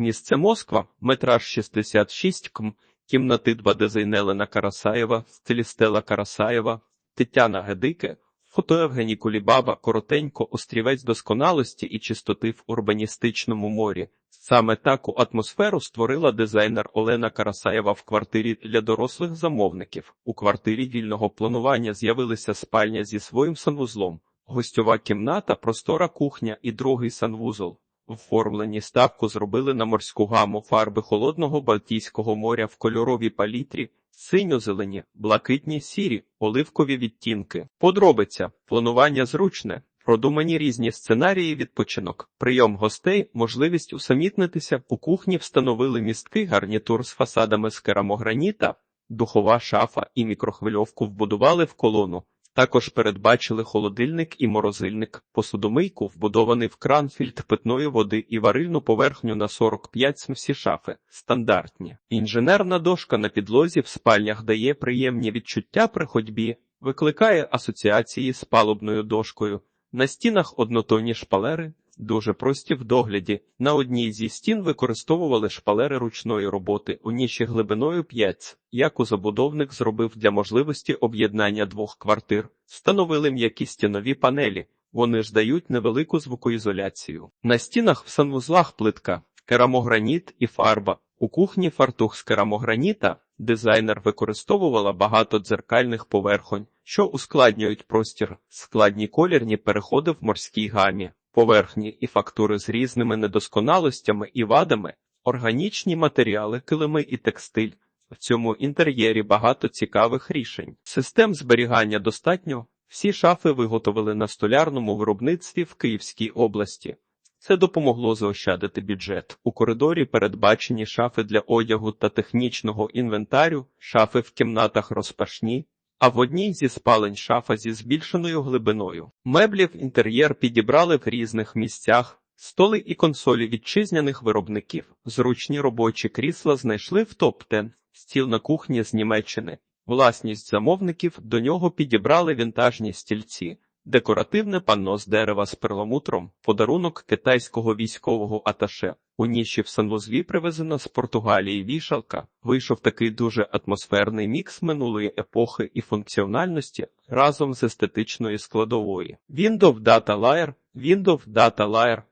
Місце Москва, метраж 66 км, кімнати 2 Дезайнелена Карасаєва, стилі Стела Карасаєва, Тетяна Гедике, фото Евгеній Кулібаба, коротенько, острівець досконалості і чистоти в урбаністичному морі. Саме таку атмосферу створила дизайнер Олена Карасаєва в квартирі для дорослих замовників. У квартирі вільного планування з'явилися спальня зі своїм санвузлом, гостьова кімната, простора кухня і другий санвузол. В оформленні ставку зробили на морську гаму фарби холодного Балтійського моря в кольоровій палітрі, синьо-зелені, блакитні, сірі, оливкові відтінки. Подробиця, планування зручне, продумані різні сценарії відпочинок, прийом гостей, можливість усамітнитися. У кухні встановили місткий гарнітур з фасадами з керамограніта, духова шафа і мікрохвильовку вбудували в колону. Також передбачили холодильник і морозильник, посудомийку, вбудований в кран фільтр питної води і варильну поверхню на 45 см всі шафи, стандартні. Інженерна дошка на підлозі в спальнях дає приємні відчуття при ходьбі, викликає асоціації з палубною дошкою. На стінах однотонні шпалери, дуже прості в догляді. На одній зі стін використовували шпалери ручної роботи у ніші глибиною 5, яку забудовник зробив для можливості об'єднання двох квартир. Встановили м'які стінові панелі. Вони ж дають невелику звукоізоляцію. На стінах в санвузлах плитка, керамограніт і фарба. У кухні фартух з керамограніта дизайнер використовувала багато дзеркальних поверхонь, що ускладнюють простір, складні колірні переходи в морській гамі, поверхні і фактури з різними недосконалостями і вадами, органічні матеріали, килими і текстиль. В цьому інтер'єрі багато цікавих рішень. Систем зберігання достатньо. Всі шафи виготовили на столярному виробництві в Київській області. Це допомогло заощадити бюджет. У коридорі передбачені шафи для одягу та технічного інвентарю, шафи в кімнатах розпашні, а в одній зі спалень шафа зі збільшеною глибиною. Меблі в інтер'єр підібрали в різних місцях. Столи і консолі вітчизняних виробників, зручні робочі крісла знайшли в топ-10. стіл на кухні з Німеччини. Власність замовників до нього підібрали вінтажні стільці, декоративне панно з дерева з перламутром, подарунок китайського військового аташе. У ніші в санвузлі привезена з Португалії вішалка. Вийшов такий дуже атмосферний мікс минулої епохи і функціональності разом з естетичної складової. Windows Data Layer, Windows Data Layer,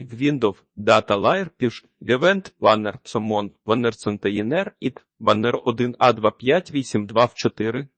Windows Data Layer, Піш, Event, Banner, Somon, Banner Container, IT, Banner 1 a 2582 в 4,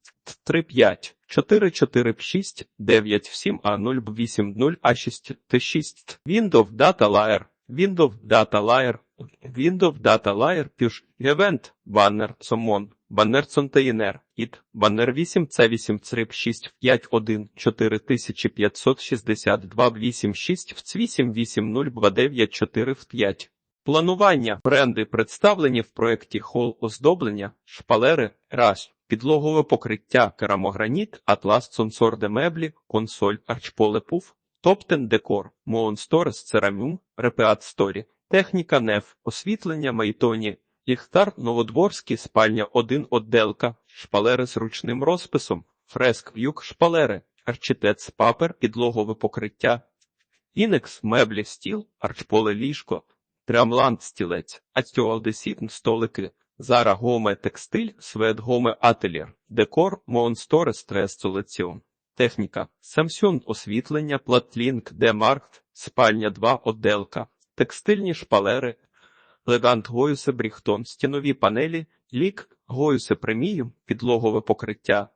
35, 4, 4, 6, 9, 7, a 0, 8, 0, a 6, T6, Windows Data Layer, Windows Data Layer, Windows Data Layer, Піш, Event, Banner, Somon, Баннер Container, IT, Баннер 8, c 8 3 6 5 1 4562 86 в 8 8 0 29 4 в 5. Планування. Бренди представлені в проєкті Хол оздоблення, шпалери, раш, підлогове покриття, керамограніт, атлас Сонсорде меблі, консоль, арчполе пуф, топтен декор, Моонсторес Церамюм, Репеат Сторі, техніка НЕФ, освітлення Майтоні, Ліхтар Новодворський, спальня 1 отделка, шпалери з ручним розписом, фреск в'юк шпалери, арчитец папер, підлогове покриття, інекс, меблі, стіл, арчполе ліжко, трамланд стілець, ацтюалдесітн столики, зара гоме текстиль, свет гоме ателір, декор, монсторе стрес солекціон. Техніка, Samsung освітлення, платлінк, демаркт, спальня 2 отделка, текстильні шпалери, Легант Гоюсе Бріхтон, стінові панелі, лік, Гоюсе преміум, підлогове покриття,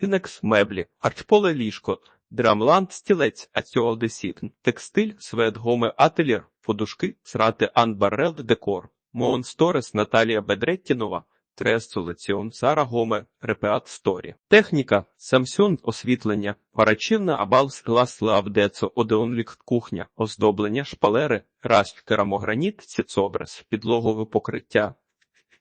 Фінекс меблі, арчполе ліжко, Драмланд стілець, Ацюалдесітн, текстиль, свет гоме ателір, подушки, срати Анбарелд декор, Моонсторес Наталія Бедреттінова, Трес Солекціон, Сара Гоме, Репеат Сторі. Техніка, Samsung освітлення, парачівна Абалс Глас Лавдецо, Одеонлік кухня, оздоблення, шпалери, расть, керамограніт, ціцобрес, підлогове покриття,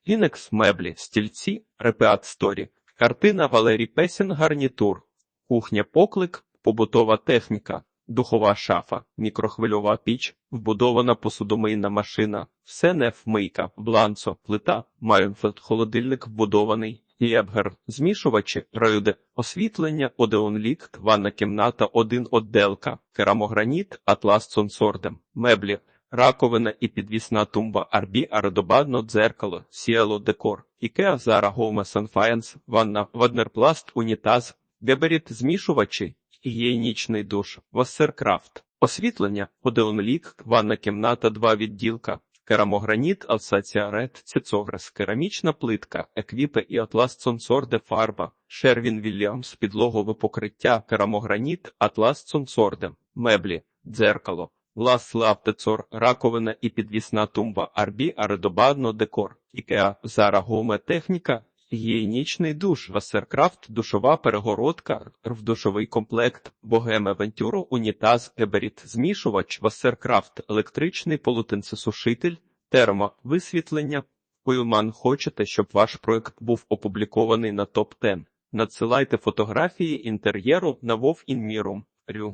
Інекс меблі, стільці, Репеат Сторі, картина Валерій Песін гарнітур, кухня поклик, побутова техніка. Духова шафа, мікрохвильова піч, вбудована посудомийна машина, все нефмийка, бланцо, плита, Майонфелд, холодильник вбудований, єбгер, змішувачі, раюде, освітлення, одеонлік, ванна кімната, один отделка, керамограніт, атлас сонсордем, меблі, раковина і підвісна тумба, арбі, аредобадно, дзеркало, сіело, декор, ікеа, зара, гоуме, санфаєнс, ванна, ваднерпласт, унітаз, габаріт, змішувачі, гігієнічний душ, Вассеркрафт, освітлення, одеонлік, ванна кімната, два відділка, керамограніт, алсація ред, цицогрес, керамічна плитка, еквіпе і атлас Сонсорде фарба, Шервін Вільямс, підлогове покриття, керамограніт, атлас Сонсорде, меблі, дзеркало, Лас Лаптецор, раковина і підвісна тумба, арбі, аредобадно, декор, ікеа, зара, гоме, техніка, гігієнічний душ, Вассеркрафт, душова перегородка, душовий комплект, богем Авентюро, унітаз, геберіт, змішувач, Вассеркрафт, електричний полотенцесушитель, термо, висвітлення. Уйлман хочете, щоб ваш проект був опублікований на топ 10 Надсилайте фотографії інтер'єру на Вов Інмірум. Рю.